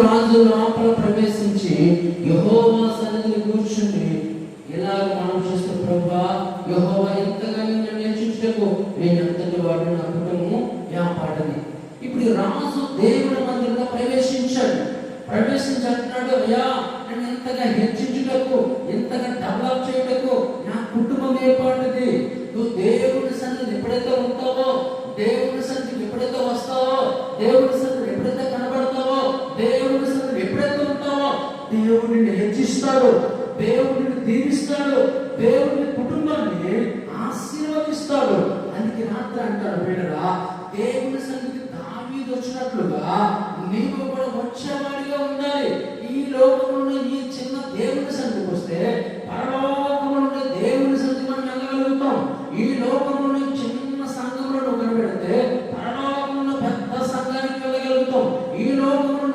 రాజు లోపల ప్రవేశించి యహోవా సన్నిధిని కూర్చుని ఇలాగ మనం చేస్తే ప్రభా యహోవా ఎంతగా నిన్ను నేర్చుటకు నేను ఎంతటి వాడు నా కుటుంబము యా పాటది ఇప్పుడు రాజు దేవుడి మందిరంలో ప్రవేశించాడు. ప్రవేశించి అంటున్నాడు అయ్యా నన్ను ఎంతగా హెచ్చించుటకు ఎంతగా డెవలప్ చేయటకు నా కుటుంబం ఏర్పడింది నువ్వు దేవుడి సన్నిధి ఎప్పుడైతే ఉంటావో దేవుడి సన్నిధి ఎప్పుడైతే వస్తావో దేవుడి సన్నిధి దేవుడిని నిన్ను హెచ్చిస్తాడు దేవుడు నిన్ను దీవిస్తాడు దేవుడు కుటుంబాన్ని ఆశీర్వదిస్తాడు. అందుకే రాత్రి అంటారు వీడరా దేవుని సంగతి దావీదు వచ్చినట్లుగా నీవు కూడా వచ్చేవాడిగా ఉండాలి. ఈ లోకంలో ఈ చిన్న దేవుని సంగతికి వస్తే పరలోకంలో దేవుని సంగతి మనం వెళ్ళగలుగుతాం. ఈ లోకంలో చిన్న సంఘంలో నువ్వు కనిపెడితే పరలోకంలో పెద్ద సంఘానికి వెళ్ళగలుగుతాం. ఈ లోకంలో